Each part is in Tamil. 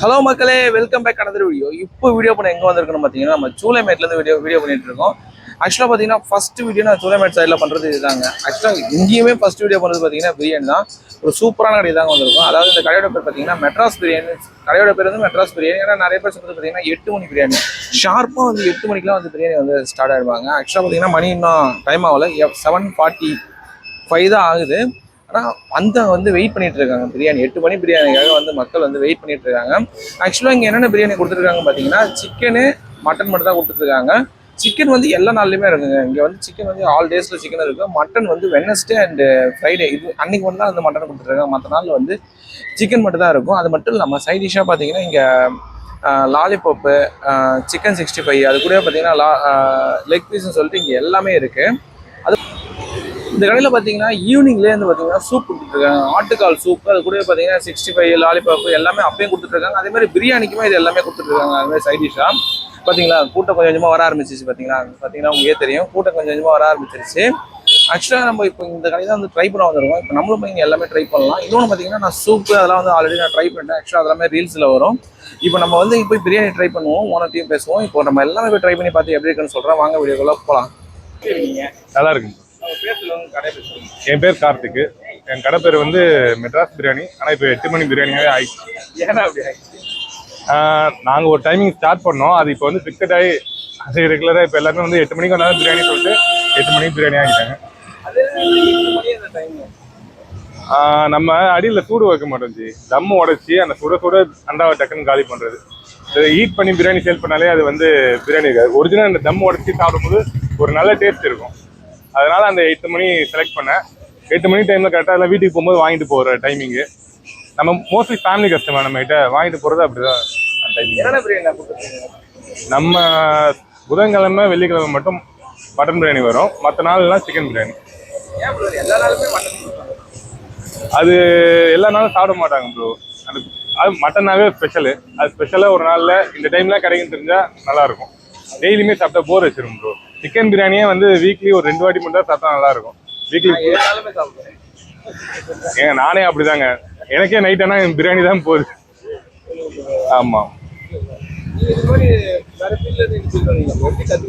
ஹலோ மக்களே வெல்கம் பேக் அனதர் வீடியோ இப்போ வீடியோ பண்ண எங்கே வந்திருக்கணும் பார்த்தீங்கன்னா நம்ம சூளைமேட்லேருந்து வீடியோ வீடியோ பண்ணிட்டு இருக்கோம். ஆக்சுவலாக பார்த்தீங்கன்னா ஃபஸ்ட்டு வீடியோ நான் சூளைமேட் சைடில் பண்ணுறது இதுதாங்க. ஆக்சுவலாக இங்கேயுமே ஃபஸ்ட் வீடியோ பண்ணுறது பார்த்தீங்கன்னா பிரியாணி தான். ஒரு சூப்பரான கடை தாங்க வந்திருக்கும். அதாவது இந்த கடையோட பேர் பார்த்தீங்கன்னா மெட்ராஸ் பிரியாணி கடையோட பேர் வந்து மெட்ராஸ் பிரியாணி ஏன்னா நிறைய பேர் சொல்றது பார்த்தீங்கன்னா எட்டு மணி பிரியாணி. ஷார்ப்பாக வந்து எட்டு மணிக்கெலாம் வந்து பிரியாணி வந்து ஸ்டார்ட் ஆயிடுவாங்க ஆக்சுவலாக பார்த்தீங்கன்னா மணி இன்னும் டைம் ஆகலை. செவன் ஃபார்ட்டி ஃபைவ் தான் ஆகுது. ஆனால் அந்த வந்து வெயிட் பண்ணிட்டு இருக்காங்க. பிரியாணி எட்டு மணி பிரியாணிக்காக வந்து மக்கள் வந்து வெயிட் பண்ணிட்டு இருக்காங்க. ஆக்சுவலாக இங்கே என்னென்ன பிரியாணி கொடுத்துருக்காங்க பார்த்தீங்கன்னா சிக்கனு மட்டன் மட்டும் தான் கொடுத்துருக்காங்க. சிக்கன் வந்து எல்லா நாள்லையுமே இருக்குங்க. இங்கே வந்து சிக்கன் வந்து ஆல் டேஸில் சிக்கன் இருக்குது மட்டன் வந்து வெனஸ்டே அண்டு ஃப்ரைடே இது அன்னைக்கு ஒன்று தான் வந்து மட்டன் கொடுத்துருக்காங்க. மற்ற நாள் வந்து சிக்கன் மட்டும் தான் இருக்கும். அது மட்டும் இல்லாமல் சைட் டிஷ்ஷாக பார்த்தீங்கன்னா இங்கே லாலிபப்பு சிக்கன் சிக்ஸ்டி ஃபைவ் அது கூட பார்த்தீங்கன்னா லா லெக் பீஸ்னு சொல்லிட்டு இங்கே எல்லாமே இருக்குது அது இந்த கடையில் பார்த்தீங்கன்னா ஈவினிங்லேயே வந்து பார்த்தீங்கன்னா சூப் கொடுத்துட்ருக்காங்க ஆட்டுக்கால் சூப் அது கூட பார்த்தீங்கன்னா சிக்ஸ்டி ஃபைவ் லாலிபாப் எல்லாமே அப்பயும் கொடுத்துட்ருக்காங்க அதே மாதிரி பிரியாணிக்குமே இது எல்லாமே கொடுத்துட்ருக்காங்க அது மாதிரி சைட் டிஷ்ஷாக பார்த்தீங்களா கூட்டம் கொஞ்சம் கொஞ்சமாக வர ஆரம்பிச்சிச்சு பார்த்தீங்களா பார்த்தீங்கன்னா உங்களுக்கே தெரியும். கூட்டம் கொஞ்சம் கொஞ்சமாக வர ஆரம்பிச்சிருச்சு. ஆக்சுவலாக நம்ம இப்போ இந்த கடையில் தான் வந்து ட்ரை பண்ண வந்துருக்கோம். இப்போ நம்மளும் போய் இங்கே எல்லாமே ட்ரை பண்ணலாம். இன்னொன்று பார்த்தீங்கன்னா நான் சூப்பு அதெல்லாம் வந்து ஆல்ரெடி நான் ட்ரை பண்ணிட்டேன். ஆக்சுவலாக அதெல்லாமே ரீல்ஸில் வரும். இப்போ நம்ம வந்து இப்போ பிரியாணி ட்ரை பண்ணுவோம். ஓனர்ட்டையும் பேசுவோம். இப்போ நம்ம எல்லாமே போய் ட்ரை பண்ணி பார்த்து எப்படி இருக்குன்னு சொல்கிறேன் வாங்க வீடியோக்குள்ளே போகலாம் நல்லா இருக்குங்க என் பேர் கார்த்திக். என் கடை பேர் வந்து மெட்ராஸ் பிரியாணி. ஆனால் இப்போ எட்டு மணி பிரியாணியாவே ஆயிடுச்சு. ஏன்னா அப்படி நாங்கள் ஒரு டைமிங் ஸ்டார்ட் பண்ணோம். அது இப்போ வந்து ஃபிக்ஸட் ஆகி அது ரெகுலராக இப்போ எல்லாருமே வந்து எட்டு மணிக்கு வந்தாலும் பிரியாணி சொல்லிட்டு எட்டு மணிக்கு பிரியாணி ஆகிட்டாங்க நம்ம அடியில் சூடு வைக்க மாட்டோம் ஜி. தம்மு உடைச்சி அந்த சுட சுட அண்டாவை டக்குன்னு காலி பண்ணுறது ஹீட் பண்ணி பிரியாணி சேல் பண்ணாலே அது வந்து பிரியாணி இருக்காது. ஒரிஜினல் அந்த தம் உடைச்சி சாப்பிடும்போது ஒரு நல்ல டேஸ்ட் இருக்கும். அதனால அந்த எட்டு மணி செலக்ட் பண்ணேன் எட்டு மணி டைமில் கரெக்டாக எல்லாம் வீட்டுக்கு போகும்போது வாங்கிட்டு போகிற டைமிங்கு நம்ம மோஸ்ட்லி ஃபேமிலி கஸ்டமர் நம்ம கிட்ட வாங்கிட்டு போகிறது அப்படிதான் அந்த டைமிங் நம்ம புதன்கிழமை வெள்ளிக்கிழமை மட்டும் மட்டன் பிரியாணி வரும். மற்ற நாள்லாம் சிக்கன் பிரியாணி அது எல்லா நாளும் சாப்பிட மாட்டாங்க ப்ரோ அது அது மட்டனாவே ஸ்பெஷலு அது ஸ்பெஷலாக ஒரு நாளில் இந்த டைம்லாம் கிடைக்கும் தெரிஞ்சா நல்லா இருக்கும். டெய்லியுமே சாப்பிட்டா போர் வச்சிரும் ப்ரோ சிக்கன் பிரியாணியே வந்து வீக்லி ஒரு ரெண்டு வாட்டி மட்டும் சாப்பிட்டா நல்லா இருக்கும் வீக்லி ஏங்க நானே அப்படிதாங்க. எனக்கே நைட் ஆனால் பிரியாணி தான் போகுது ஆமாம்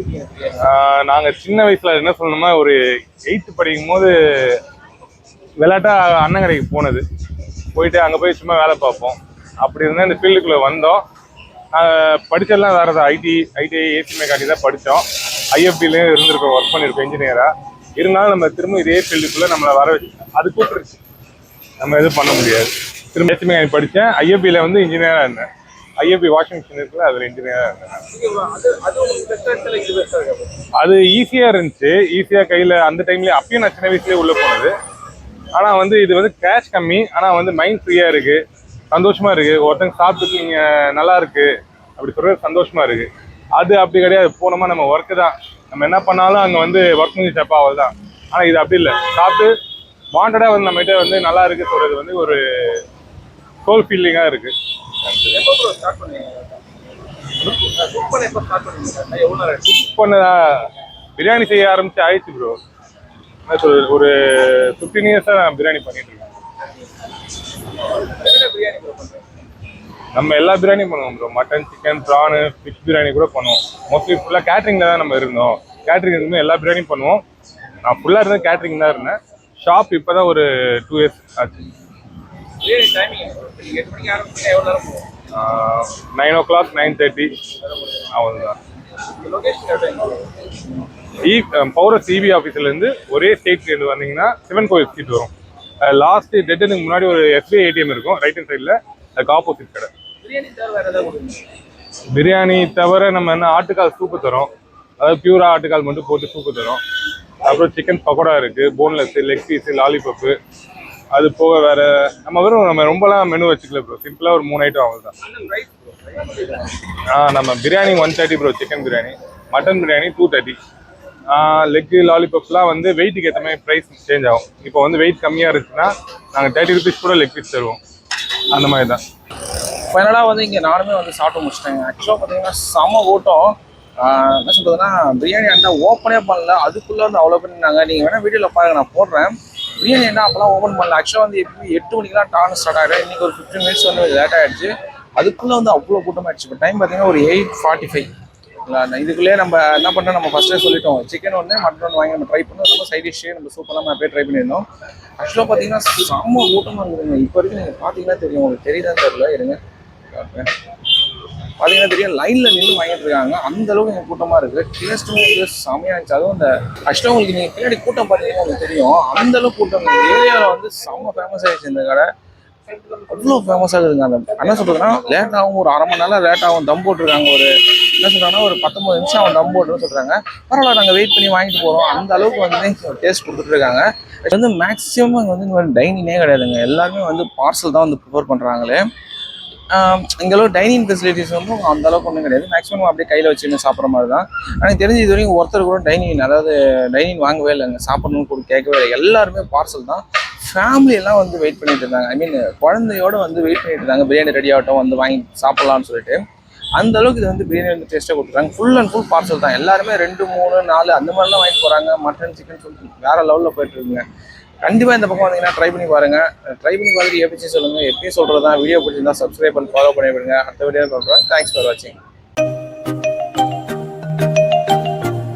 நீங்க நாங்கள் சின்ன வயசில் என்ன சொல்லணுமா ஒரு எயித்து படிக்கும் போது விளையாட்டா அண்ணன் கடைக்கு போனது. போயிட்டு அங்கே போய் சும்மா வேலை பார்ப்போம். அப்படி இருந்தால் இந்த ஃபீல்டுக்குள்ளே வந்தோம். நாங்கள் படிச்சதெல்லாம் வேறு தான் ஐடி ஐடிஐ ஏசி மெக்கானிக் தான் படித்தோம் ஐஎஃப்டிலையும் இருந்திருக்கோம் ஒர்க் பண்ணியிருக்கோம் இன்ஜினியராக இருந்தாலும் நம்ம திரும்ப இதே ஃபீல்டுக்குள்ளே நம்மளை வர வச்சு அது கூப்பிட்டுருச்சு. நம்ம எதுவும் பண்ண முடியாது. திரும்ப ஏசி படித்தேன் ஐஎஃபியில் வந்து இன்ஜினியராக இருந்தேன். ஐஎஃபி வாஷிங் மிஷின் இருக்குல்ல அதில் இன்ஜினியராக இருந்தேன் அது ஈஸியாக இருந்துச்சு ஈஸியாக கையில் அந்த டைம்லேயே அப்பயும் நான் சின்ன வயசுலேயே உள்ளே போனது. ஆனால் வந்து இது வந்து கேஷ் கம்மி ஆனால் வந்து மைண்ட் ஃப்ரீயாக இருக்குது சந்தோஷமாக இருக்குது ஒருத்தங்க சாப்பிட்டுட்டு நீங்கள் நல்லா இருக்குது அப்படி சொல்கிறது சந்தோஷமாக இருக்குது அது அப்படி கிடையாது. போனோமா நம்ம ஒர்க்கு தான். நம்ம என்ன பண்ணாலும் அங்க வந்து ஒர்க் முடிஞ்சு தப்பா தான். ஆனா இது அப்படி இல்லை. சாப்பிட்டு வாண்டடா வந்து நம்மகிட்ட வந்து நல்லா இருக்கு சொல்றது வந்து ஒரு சோல் ஃபீலிங்கா இருக்கு. எப்போ ப்ரோ ஸ்டார்ட் பண்ணீங்க? குக் பண்ண எப்போ ஸ்டார்ட் பண்ணீங்க? எவ்வளோ நேரம் ஆச்சு? குக் பண்ண பிரியாணி செய்ய ஆரம்பிச்சு ஆயிடுச்சு ப்ரோ ஒரு ஃபிஃப்டீன் இயர்ஸாக நான் பிரியாணி பண்ணிட்டு இருக்கேன் என்ன பிரியாணி ப்ரோ பண்றீங்க நம்ம எல்லா பிரியாணியும் பண்ணுவோம் bro mutton chicken prawn fish biryani கூட பண்ணுவோம். மோஸ்ட்லி ஃபுல்லாக கேட்ரிங்கில் தான் நம்ம இருந்தோம். கேட்ரிங் இருந்து எல்லா பிரியாணியும் பண்ணுவோம். நான் ஃபுல்லாக இருந்தேன் கேட்ரிங் தான் இருந்தேன். ஷாப் இப்போ தான் ஒரு டூ இயர்ஸ் ஆச்சு. Nine o'clock nine thirty அவ்வளோதான் இ பௌர சிபி ஆஃபீஸ்லேருந்து ஒரே ஸ்டேட்லேருந்து வந்தீங்கன்னா சிவன் கோயில் ஸ்ட்ரீட் வரும். லாஸ்ட் டெட்டனுக்கு முன்னாடி ஒரு எஸ்பிஐ ஏடிஎம் இருக்கும் ரைட் ஹேண்ட் சைடில் அதுக்கு ஆப்போசிட் கடை. பிரியாணி தவிர நம்ம என்ன ஆட்டுக்கால் சூப்பு தரோம். அதாவது பியூரா ஆட்டுக்கால் மட்டும் போட்டு சூப்பு தரோம். அப்புறம் சிக்கன் பக்கோடா இருக்கு போன்லெஸ் லெக் பீஸ் லாலிபப்பு அது போக வேற நம்ம வெறும் நம்ம ரொம்பலாம் மெனு வச்சுக்கல ப்ரோ சிம்பிளா ஒரு மூணு ஐட்டம் அவ்வளோதான் ஆ நம்ம biryani one thirty bro chicken biryani mutton biryani two thirty leg லாலிபப்லாம் வந்து வெயிட்டுக்கு ஏற்ற மாதிரி ப்ரைஸ் சேஞ்ச் ஆகும். இப்போ வந்து வெயிட் கம்மியாக இருந்துச்சுன்னா நாங்கள் தேர்ட்டி ருபீஸ் கூட லெக் பீஸ் தருவோம். அந்த மாதிரி தான் ஃபைனலாக வந்து இங்கே நானுமே வந்து சாப்பிட்டு முடிச்சிட்டேங்க ஆக்சுவலாக பார்த்தீங்கன்னா செம கூட்டம். என்ன சொல்கிறதுன்னா பிரியாணி அண்டா ஓப்பனே பண்ணல. அதுக்குள்ளே வந்து அவ்வளோ பண்ணிருந்தாங்க நீங்கள் வேணால் வீடியோவில் பாருங்க நான் போடுறேன். பிரியாணி என்ன அப்போலாம் ஓப்பன் பண்ணல. ஆக்சுவலாக வந்து எப்படி எட்டு மணிக்கெலாம் டான் ஸ்டார்ட் ஆகிடும் இன்றைக்கி ஒரு ஃபிஃப்டின் மினிட்ஸ் வந்து லேட் ஆகிடுச்சு அதுக்குள்ளே வந்து அவ்வளோ கூட்டமாகிடுச்சு இப்போ டைம் பார்த்தீங்கன்னா ஒரு எயிட் ஃபார்ட்டி ஃபைவ் இதுக்குள்ளேயே நம்ம என்ன பண்ணோம் நம்ம ஃபஸ்ட்டே சொல்லிட்டோம். சிக்கன் ஒன்று மட்டன் ஒன்று வாங்கி நம்ம ட்ரை பண்ணோம் நம்ம சைட் டிஷ்ஷே நம்ம சூப்பராக நம்ம அப்படியே ட்ரை பண்ணியிருந்தோம் ஆக்சுவலாக பார்த்தீங்கன்னா செம்ம கூட்டமாக இருக்குதுங்க. இப்போ வரைக்கும் நீங்கள் பார்த்தீங்கன்னா தெரியும். உங்களுக்கு தெரியுதான்னு தெரியல. இருங்க. பார்த்தீங்கன்னா தெரியும். லைனில் நின்று வாங்கிட்டு இருக்காங்க. அந்த அளவுக்கு எனக்கு கூட்டமாக இருக்குது. டேஸ்ட்டும் வந்து செமையாக இருந்துச்சு. அதுவும் அந்த ஆக்சுவலாக உங்களுக்கு நீங்கள் பின்னாடி கூட்டம் பார்த்தீங்கன்னா உங்களுக்கு தெரியும். அந்த அளவுக்கு கூட்டம். ஏரியாவில் வந்து செம்ம ஃபேமஸ் ஆயிடுச்சு இந்த கடை. அவ்வளோ ஃபேமஸ் ஆகுதுங்க அந்த என்ன சொல்றதுன்னா லேட் ஆகும் ஒரு அரை மணி நேரம் லேட் ஆகும் தம் போட்டிருக்காங்க ஒரு என்ன சொல்றாங்கன்னா ஒரு பத்தொன்பது நிமிஷம் அவன் தம் போட்டுன்னு சொல்றாங்க. பரவாயில்ல நாங்கள் வெயிட் பண்ணி வாங்கிட்டு போகிறோம் அந்த அளவுக்கு வந்து டேஸ்ட் கொடுத்துட்டு இருக்காங்க. இது வந்து மேக்ஸிமம் இங்கே வந்து இங்கே டைனிங்கே கிடையாதுங்க. எல்லாருமே வந்து பார்சல் தான் வந்து ப்ரிஃபர் பண்ணுறாங்களே இங்க டைனிங் ஃபெசிலிட்டிஸ் வந்து அந்த அளவுக்கு ஒன்றும் கிடையாது. மேக்ஸிமம் அப்படியே கையில் வச்சுன்னு சாப்பிட்ற மாதிரி தான். எனக்கு தெரிஞ்சு இது வரைக்கும் ஒருத்தர் கூட டைனிங் அதாவது டைனிங் வாங்கவே இல்லைங்க. சாப்பிடணும்னு கூட கேட்கவே இல்லை. எல்லாருமே பார்சல் தான். ஃபேமிலியெல்லாம் வந்து வெயிட் பண்ணிட்டு இருந்தாங்க. ஐ மீன் குழந்தையோட வந்து வெயிட் பண்ணிட்டு இருந்தாங்க. பிரியாணி ரெடி ஆகட்டும் வந்து வாங்கி சாப்பிட்லாம்னு சொல்லிட்டு. அந்த அளவுக்கு இது வந்து பிரியாணி வந்து டேஸ்ட்டாக கொடுத்துருக்காங்க ஃபுல் அண்ட் ஃபுல் பார்சல் தான். எல்லாருமே ரெண்டு மூணு நாலு அந்த மாதிரிலாம் வாங்கிட்டு போகிறாங்க மட்டன் சிக்கன் சொல்லிட்டு வேற லெவலில் போயிட்டு இருக்குங்க. கண்டிப்பாக இந்த பக்கம் வந்தீங்கன்னா ட்ரை பண்ணி பாருங்கள் ட்ரை பண்ணி பார்த்துட்டு எப்படி சொல்லுங்க. எப்படி சொல்கிறது தான் வீடியோ பிடிச்சிருந்தா சப்ஸ்கிரைப் பண்ணி ஃபாலோ பண்ணி விடுங்க அடுத்த வீடியோ பண்ணுறேன் தேங்க்ஸ் ஃபார் வாட்சிங்